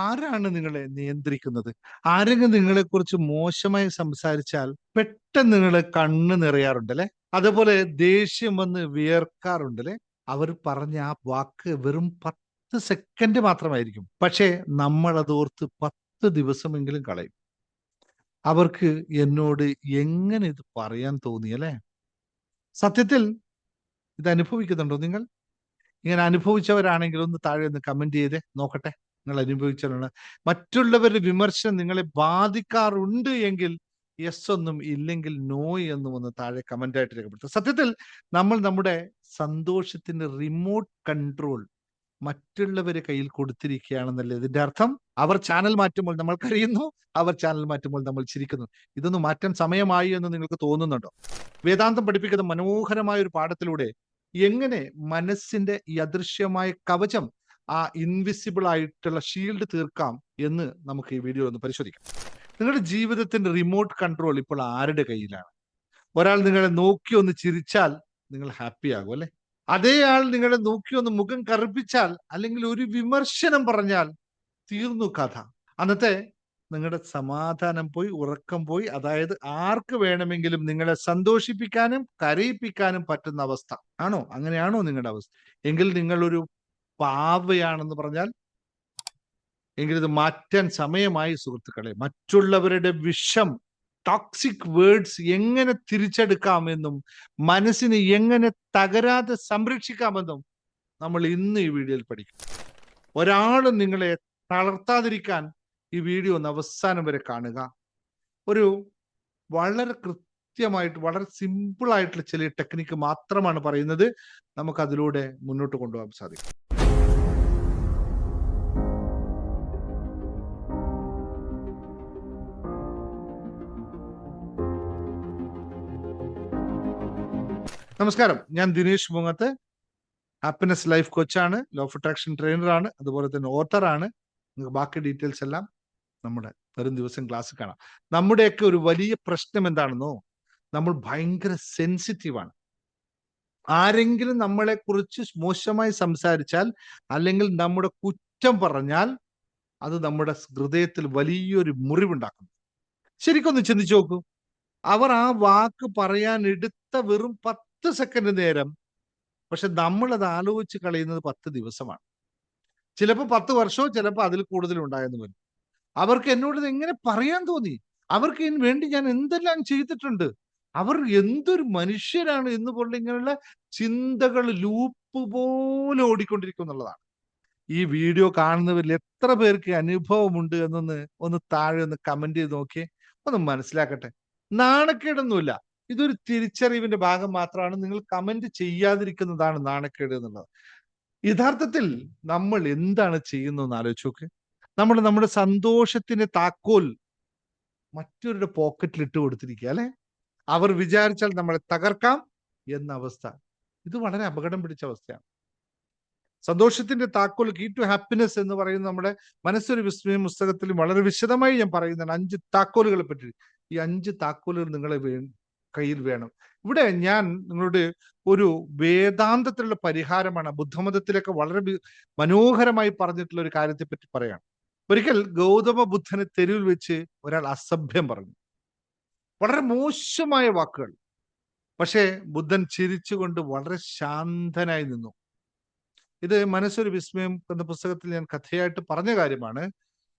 ആരാണ് നിങ്ങളെ നിയന്ത്രിക്കുന്നത്? ആരെങ്കിലും നിങ്ങളെ കുറിച്ച് മോശമായി സംസാരിച്ചാൽ പെട്ടെന്ന് നിങ്ങളെ കണ്ണ് നിറയാറുണ്ട് അല്ലെ അതുപോലെ ദേഷ്യം വന്ന് വിയർക്കാറുണ്ട് അല്ലെ അവർ പറഞ്ഞ ആ വാക്ക് വെറും പത്ത് സെക്കൻഡ് മാത്രമായിരിക്കും. പക്ഷേ നമ്മൾ അത് ഓർത്ത് പത്ത് ദിവസമെങ്കിലും കളയും. അവർക്ക് എന്നോട് എങ്ങനെ ഇത് പറയാൻ തോന്നി അല്ലെ? സത്യത്തിൽ ഇത് അനുഭവിക്കുന്നുണ്ടോ നിങ്ങൾ? ഇങ്ങനെ അനുഭവിച്ചവരാണെങ്കിൽ ഒന്ന് താഴെ ഒന്ന് കമന്റ് ചെയ്തേ നോക്കട്ടെ. നിങ്ങൾ അനുഭവിച്ചാലാണ്. മറ്റുള്ളവരുടെ വിമർശനം നിങ്ങളെ ബാധിക്കാറുണ്ട് എങ്കിൽ യെസ് ഒന്നും ഇല്ലെങ്കിൽ നോ എന്നും ഒന്ന് താഴെ കമന്റ് ആയിട്ട് രേഖപ്പെടുത്തുക. സത്യത്തിൽ നമ്മൾ നമ്മുടെ സന്തോഷത്തിന്റെ റിമോട്ട് കൺട്രോൾ മറ്റുള്ളവരെ കയ്യിൽ കൊടുത്തിരിക്കുകയാണെന്നല്ലേ ഇതിന്റെ അർത്ഥം? അവർ ചാനൽ മാറ്റുമ്പോൾ നമ്മൾ കരയുന്നു അവർ ചാനൽ മാറ്റുമ്പോൾ നമ്മൾ ചിരിക്കുന്നു. ഇതൊന്ന് മാറ്റാൻ സമയമായി എന്ന് നിങ്ങൾക്ക് തോന്നുന്നുണ്ടോ? വേദാന്തം പഠിപ്പിക്കുന്ന മനോഹരമായ ഒരു പാഠത്തിലൂടെ എങ്ങനെ മനസ്സിന്റെ ഈ അദൃശ്യമായ കവചം ആ ഇൻവിസിബിൾ ആയിട്ടുള്ള ഷീൽഡ് തീർക്കാം എന്ന് നമുക്ക് ഈ വീഡിയോ ഒന്ന് പരിശോധിക്കാം. നിങ്ങളുടെ ജീവിതത്തിന്റെ റിമോട്ട് കൺട്രോൾ ഇപ്പോൾ ആരുടെ കയ്യിലാണ്? ഒരാൾ നിങ്ങളെ നോക്കി ഒന്ന് ചിരിച്ചാൽ നിങ്ങൾ ഹാപ്പി ആകും അല്ലെ? അതേ ആൾ നിങ്ങളെ നോക്കി ഒന്ന് മുഖം കറുപ്പിച്ചാൽ അല്ലെങ്കിൽ ഒരു വിമർശനം പറഞ്ഞാൽ തീർന്നു കഥ. അന്നത്തെ നിങ്ങളുടെ സമാധാനം പോയി ഉറക്കം പോയി അതായത് ആർക്ക് വേണമെങ്കിലും നിങ്ങളെ സന്തോഷിപ്പിക്കാനും കരയിപ്പിക്കാനും പറ്റുന്ന അവസ്ഥ. ആണോ? അങ്ങനെയാണോ നിങ്ങളുടെ അവസ്ഥ? എങ്കിൽ നിങ്ങളൊരു പാവയാണെന്ന് പറഞ്ഞാൽ എങ്കിലിത് മാറ്റാൻ സമയമായി സുഹൃത്തുക്കളെ. മറ്റുള്ളവരുടെ വിഷം ടോക്സിക് വേർഡ്സ് എങ്ങനെ തിരിച്ചെടുക്കാമെന്നും മനസ്സിനെ എങ്ങനെ തകരാതെ സംരക്ഷിക്കാമെന്നും നമ്മൾ ഇന്ന് ഈ വീഡിയോയിൽ പഠിക്കും. ഒരാൾ നിങ്ങളെ തളർത്താതിരിക്കാൻ ഈ വീഡിയോ ഒന്ന് അവസാനം വരെ കാണുക. ഒരു വളരെ കൃത്യമായിട്ട് വളരെ സിമ്പിൾ ആയിട്ടുള്ള ചില ടെക്നിക്ക് മാത്രമാണ് പറയുന്നത്. നമുക്ക് അതിലൂടെ മുന്നോട്ട് കൊണ്ടുപോകാൻ സാധിക്കും. നമസ്കാരം. ഞാൻ ദിനേഷ് മുങ്ങത്ത്. ഹാപ്പിനെസ് ലൈഫ് കോച്ചാണ് ലോ ഓഫ് അട്രാക്ഷൻ ട്രെയിനറാണ് അതുപോലെ തന്നെ ഓത്തറാണ് നിങ്ങൾക്ക് ബാക്കി ഡീറ്റെയിൽസ് എല്ലാം നമ്മുടെ വരും ദിവസം ക്ലാസ് കാണാം. നമ്മുടെയൊക്കെ ഒരു വലിയ പ്രശ്നം എന്താണെന്നോ നമ്മൾ ഭയങ്കര സെൻസിറ്റീവാണ് ആരെങ്കിലും നമ്മളെ കുറിച്ച് മോശമായി സംസാരിച്ചാൽ അല്ലെങ്കിൽ നമ്മുടെ കുറ്റം പറഞ്ഞാൽ അത് നമ്മുടെ ഹൃദയത്തിൽ വലിയൊരു മുറിവുണ്ടാക്കുന്നു. ശരിക്കൊന്ന് ചിന്തിച്ചു നോക്കൂ. അവർ ആ വാക്ക് പറയാൻ എടുത്ത വെറും പത്ത് സെക്കൻഡ് നേരം. പക്ഷെ നമ്മൾ അത് ആലോചിച്ച് കളയുന്നത് പത്ത് ദിവസമാണ്. ചിലപ്പോൾ പത്ത് വർഷമോ ചിലപ്പോൾ അതിൽ കൂടുതൽ ഉണ്ടായെന്ന് വരും. അവർക്ക് എന്നോട് എങ്ങനെ പറയാൻ തോന്നി? അവർക്ക് ഇതിന് വേണ്ടി ഞാൻ എന്തെല്ലാം ചെയ്തിട്ടുണ്ട്? അവർ എന്തൊരു മനുഷ്യരാണ് എന്ന് പോലെ ഇങ്ങനെയുള്ള ചിന്തകൾ ലൂപ്പ് പോലെ ഓടിക്കൊണ്ടിരിക്കും എന്നുള്ളതാണ്. ഈ വീഡിയോ കാണുന്നവരിൽ എത്ര പേർക്ക് അനുഭവമുണ്ട് എന്നൊന്ന് ഒന്ന് താഴെ ഒന്ന് കമന്റ് ചെയ്ത് നോക്കിയേ. ഒന്ന് മനസ്സിലാക്കട്ടെ. നാണക്കേടൊന്നുമില്ല. ഇതൊരു തിരിച്ചറിവിന്റെ ഭാഗം മാത്രമാണ് നിങ്ങൾ കമന്റ് ചെയ്യാതിരിക്കുന്നതാണ് നാണക്കേട് എന്നുള്ളത്. യഥാർത്ഥത്തിൽ നമ്മൾ എന്താണ് ചെയ്യുന്നതെന്ന് ആലോചിച്ച് നോക്ക്. നമ്മൾ നമ്മുടെ സന്തോഷത്തിന്റെ താക്കോൽ മറ്റൊരുടെ പോക്കറ്റിൽ ഇട്ട് കൊടുത്തിരിക്കുക അല്ലെ? അവർ വിചാരിച്ചാൽ നമ്മളെ തകർക്കാം എന്ന അവസ്ഥ. ഇത് വളരെ അപകടം പിടിച്ച അവസ്ഥയാണ്. സന്തോഷത്തിന്റെ താക്കോൽ കീ ടു ഹാപ്പിനെസ് എന്ന് പറയുന്ന നമ്മുടെ മനസ്സൊരു വിസ്മയം പുസ്തകത്തിൽ വളരെ വിശദമായി ഞാൻ പറയുന്നതാണ്. അഞ്ച് താക്കോലുകളെ പറ്റി. ഈ അഞ്ച് താക്കോലുകൾ നിങ്ങളെ കയ്യിൽ വേണം. ഇവിടെ ഞാൻ നിങ്ങളോട് ഒരു വേദാന്തത്തിലുള്ള പരിഹാരമാണ് ബുദ്ധമതത്തിലൊക്കെ വളരെ മനോഹരമായി പറഞ്ഞിട്ടുള്ള ഒരു കാര്യത്തെ പറ്റി പറയാം. ഒരിക്കൽ ഗൗതമ ബുദ്ധനെ തെരുവിൽ വെച്ച് ഒരാൾ അസഭ്യം പറഞ്ഞു. വളരെ മോശമായ വാക്കുകൾ. പക്ഷേ ബുദ്ധൻ ചിരിച്ചുകൊണ്ട് വളരെ ശാന്തനായി നിന്നു. ഇത് മനസ്സൊരു വിസ്മയം എന്ന പുസ്തകത്തിൽ ഞാൻ കഥയായിട്ട് പറഞ്ഞ കാര്യമാണ്.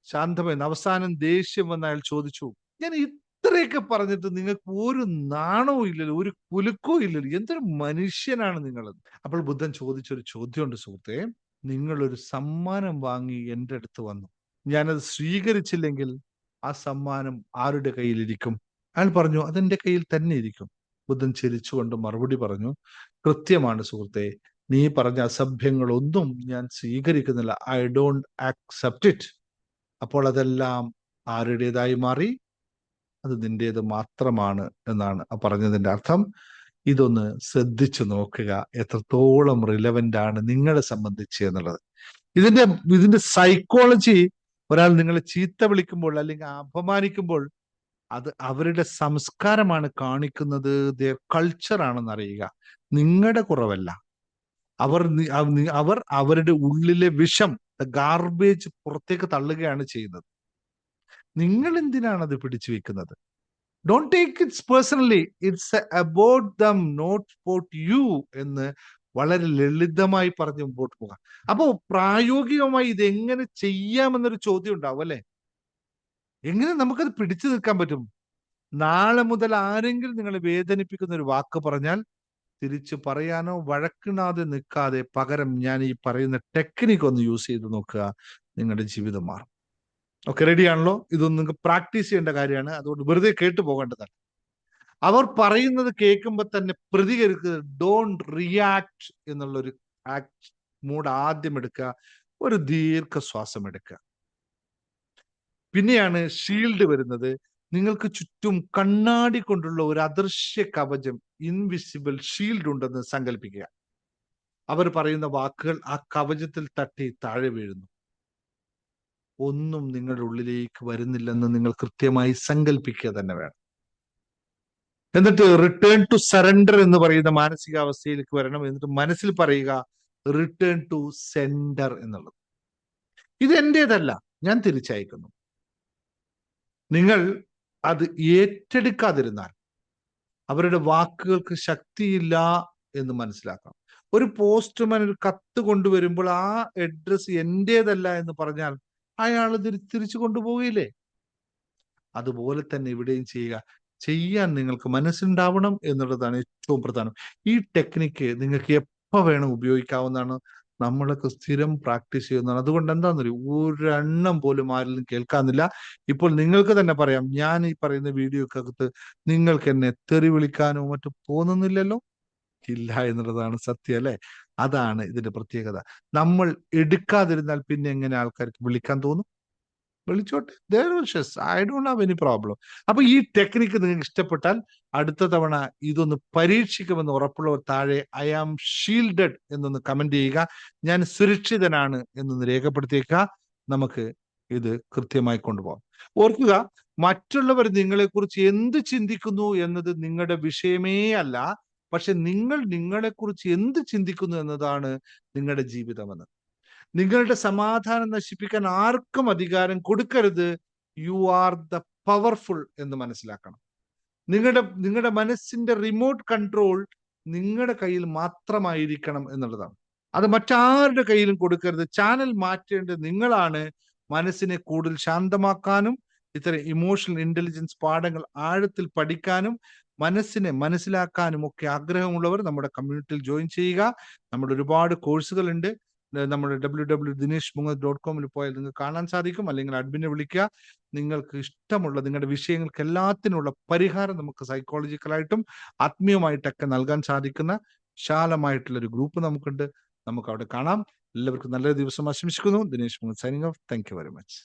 ശാന്തമെന്ന്. അവസാനം ദേഷ്യം വന്ന് അയാൾ ചോദിച്ചു ഞാൻ ഇത്രയൊക്കെ പറഞ്ഞിട്ട് നിങ്ങൾക്ക് ഒരു നാണവും ഇല്ലല്ലോ ഒരു കുലുക്കവും ഇല്ലല്ലോ. എന്തൊരു മനുഷ്യനാണ് നിങ്ങൾ? അപ്പോൾ ബുദ്ധൻ ചോദിച്ചൊരു ചോദ്യമുണ്ട് സുഹൃത്തെ. നിങ്ങളൊരു സമ്മാനം വാങ്ങി എന്റെ അടുത്ത് വന്നു. ഞാനത് സ്വീകരിച്ചില്ലെങ്കിൽ ആ സമ്മാനം ആരുടെ കയ്യിലിരിക്കും? അയാൾ പറഞ്ഞു അതെന്റെ കയ്യിൽ തന്നെ ഇരിക്കും. ബുദ്ധൻ ചിരിച്ചുകൊണ്ട് മറുപടി പറഞ്ഞു കൃത്യമാണ് സുഹൃത്തെ. നീ പറഞ്ഞ അസഭ്യങ്ങളൊന്നും ഞാൻ സ്വീകരിക്കുന്നില്ല. I don't accept it. അപ്പോൾ അതെല്ലാം ആരുടേതായി മാറി? അത് നിന്റേത് മാത്രമാണ് എന്നാണ് ആ പറഞ്ഞതിന്റെ അർത്ഥം. ഇതൊന്ന് ശ്രദ്ധിച്ചു നോക്കുക. എത്രത്തോളം റിലവന്റ് ആണ് നിങ്ങളെ സംബന്ധിച്ച് എന്നുള്ളത്. ഇതിന്റെ ഇതിന്റെ സൈക്കോളജി ഒരാൾ നിങ്ങളെ ചീത്ത വിളിക്കുമ്പോൾ അല്ലെങ്കിൽ അപമാനിക്കുമ്പോൾ അത് അവരുടെ സംസ്കാരമാണ് കാണിക്കുന്നത്. കൾച്ചർ ആണെന്ന് അറിയുക. നിങ്ങളുടെ കുറവല്ല. അവർ അവർ അവരുടെ ഉള്ളിലെ വിഷം ഗാർബേജ് പുറത്തേക്ക് തള്ളുകയാണ് ചെയ്യുന്നത്. നിങ്ങൾ എന്തിനാണ് അത് പിടിച്ചു വെക്കുന്നത്? Don't take it's personally it's about them not for you എന്ന് വളരെ ലളിതമായി പറഞ്ഞ് മുമ്പോട്ട് പോകാം. അപ്പോൾ പ്രായോഗികമായി ഇത് എങ്ങനെ ചെയ്യാമെന്നൊരു ചോദ്യം ഉണ്ടാവും അല്ലെ? എങ്ങനെ നമുക്കത് പിടിച്ചു നിൽക്കാൻ പറ്റും? നാളെ മുതൽ ആരെങ്കിലും നിങ്ങളെ വേദനിപ്പിക്കുന്ന ഒരു വാക്ക് പറഞ്ഞാൽ തിരിച്ചു പറയാനോ വഴക്കിടാതെ നിൽക്കാതെ പകരം ഞാൻ ഈ പറയുന്ന ടെക്നിക് ഒന്ന് യൂസ് ചെയ്ത് നോക്കുക. നിങ്ങളുടെ ജീവിതം മാറും. ഓക്കെ റെഡിയാണല്ലോ ഇതൊന്നും നിങ്ങൾക്ക് പ്രാക്ടീസ് ചെയ്യേണ്ട കാര്യമാണ്. അതുകൊണ്ട് വെറുതെ കേട്ടു പോകേണ്ടതാണ്. അവർ പറയുന്നത് കേൾക്കുമ്പോൾ തന്നെ പ്രതികരിക്കുക ഡോണ്ട് റിയാക്ട് എന്നുള്ളൊരു ആക്ട് മൂഡ് ആദ്യം എടുക്കുക ഒരു ദീർഘശ്വാസം എടുക്കുക. പിന്നെയാണ് ഷീൽഡ് വരുന്നത്. നിങ്ങൾക്ക് ചുറ്റും കണ്ണാടി കൊണ്ടുള്ള ഒരു അദൃശ്യ കവചം ഇൻവിസിബിൾ ഷീൽഡ് ഉണ്ടെന്ന് സങ്കല്പിക്കുക. അവർ പറയുന്ന വാക്കുകൾ ആ കവചത്തിൽ തട്ടി താഴെ വീഴുന്നു. ഒന്നും നിങ്ങളുടെ ഉള്ളിലേക്ക് വരുന്നില്ലെന്ന് നിങ്ങൾ കൃത്യമായി സങ്കല്പിക്കുക തന്നെ വേണം. എന്നിട്ട് റിട്ടേൺ ടു സറണ്ടർ എന്ന് പറയുന്ന മാനസികാവസ്ഥയിലേക്ക് വരണം എന്നിട്ട് മനസ്സിൽ പറയുക റിട്ടേൺ ടു സെന്റർ എന്നുള്ളത്. ഇത് എന്റേതല്ല ഞാൻ തിരിച്ചയക്കുന്നു. നിങ്ങൾ അത് ഏറ്റെടുക്കാതിരുന്നാൽ അവരുടെ വാക്കുകൾക്ക് ശക്തിയില്ല എന്ന് മനസ്സിലാക്കാം ഒരു പോസ്റ്റ്മാൻ ഒരു കത്ത് കൊണ്ടുവരുമ്പോൾ ആ അഡ്രസ് എന്റേതല്ല എന്ന് പറഞ്ഞാൽ അയാൾ തിരിച്ചു കൊണ്ടുപോകില്ലേ അതുപോലെ തന്നെ ഇവിടെയും ചെയ്യുക. ചെയ്യാൻ നിങ്ങൾക്ക് മനസ്സുണ്ടാവണം എന്നുള്ളതാണ് ഏറ്റവും പ്രധാനം. ഈ ടെക്നിക്ക് നിങ്ങൾക്ക് എപ്പോൾ വേണം ഉപയോഗിക്കാവുന്നതാണ് നമ്മളൊക്കെ സ്ഥിരം പ്രാക്ടീസ് ചെയ്യുന്നതാണ്. അതുകൊണ്ട് എന്താണെന്നറിയോ ഒരെണ്ണം പോലും ആരിലും കേൾക്കാന്നില്ല ഇപ്പോൾ നിങ്ങൾക്ക് തന്നെ പറയാം. ഞാൻ ഈ പറയുന്ന വീഡിയോക്കകത്ത് നിങ്ങൾക്ക് എന്നെ തെറി വിളിക്കാനോ മറ്റും തോന്നുന്നില്ലല്ലോ ഇല്ല എന്നുള്ളതാണ് സത്യം അല്ലെ? അതാണ് ഇതിന്റെ പ്രത്യേകത. നമ്മൾ എടുക്കാതിരുന്നാൽ പിന്നെ എങ്ങനെ ആൾക്കാർക്ക് വിളിക്കാൻ തോന്നും? വിളിച്ചോട്ടെ. I don't have any problem അപ്പൊ ഈ ടെക്നിക്ക് നിങ്ങൾക്ക് ഇഷ്ടപ്പെട്ടാൽ അടുത്ത തവണ ഇതൊന്ന് പരീക്ഷിക്കുമെന്ന് ഉറപ്പുള്ളവർ താഴെ ഐ ആം ഷീൽഡഡ് എന്നൊന്ന് കമന്റ് ചെയ്യുക. ഞാൻ സുരക്ഷിതനാണ് എന്നൊന്ന് രേഖപ്പെടുത്തിയേക്കുക. നമുക്ക് ഇത് കൃത്യമായി കൊണ്ടുപോകാം. ഓർക്കുക മറ്റുള്ളവർ നിങ്ങളെക്കുറിച്ച് എന്ത് ചിന്തിക്കുന്നു എന്നത് നിങ്ങളുടെ വിഷയമേ അല്ല. പക്ഷെ നിങ്ങൾ നിങ്ങളെക്കുറിച്ച് എന്ത് ചിന്തിക്കുന്നു എന്നതാണ് നിങ്ങളുടെ ജീവിതമെന്ന്. നിങ്ങളുടെ സമാധാനം നശിപ്പിക്കാൻ ആർക്കും അധികാരം കൊടുക്കരുത്. യു ആർ ദ പവർഫുൾ എന്ന് മനസ്സിലാക്കണം. നിങ്ങളുടെ നിങ്ങളുടെ മനസ്സിന്റെ റിമോട്ട് കൺട്രോൾ നിങ്ങളുടെ കയ്യിൽ മാത്രമായിരിക്കണം എന്നുള്ളതാണ്. അത് മറ്റാരുടെ കയ്യിലും കൊടുക്കരുത്. ചാനൽ മാറ്റേണ്ടത് നിങ്ങളാണ്. മനസ്സിനെ കൂടുതൽ ശാന്തമാക്കാനും ഇത്തരം ഇമോഷണൽ ഇന്റലിജൻസ് പാഠങ്ങൾ ആഴത്തിൽ പഠിക്കാനും മനസ്സിനെ മനസ്സിലാക്കാനും ഒക്കെ ആഗ്രഹമുള്ളവർ നമ്മുടെ കമ്മ്യൂണിറ്റിയിൽ ജോയിൻ ചെയ്യുക. നമ്മുടെ ഒരുപാട് കോഴ്സുകളുണ്ട് നമ്മുടെ W W Dinesh Munga dot കോമിൽ പോയാൽ നിങ്ങൾക്ക് കാണാൻ സാധിക്കും. അല്ലെങ്കിൽ അഡ്മിനെ വിളിക്കുക. നിങ്ങൾക്ക് ഇഷ്ടമുള്ള നിങ്ങളുടെ വിഷയങ്ങൾക്ക് എല്ലാത്തിനുള്ള പരിഹാരം നമുക്ക് സൈക്കോളജിക്കലായിട്ടും ആത്മീയമായിട്ടൊക്കെ നൽകാൻ സാധിക്കുന്ന വിശാലമായിട്ടുള്ള ഒരു ഗ്രൂപ്പ് നമുക്കുണ്ട്. നമുക്ക് അവിടെ കാണാം. എല്ലാവർക്കും നല്ലൊരു ദിവസം ആശംസിക്കുന്നു. Dinesh Munga signing off thank very much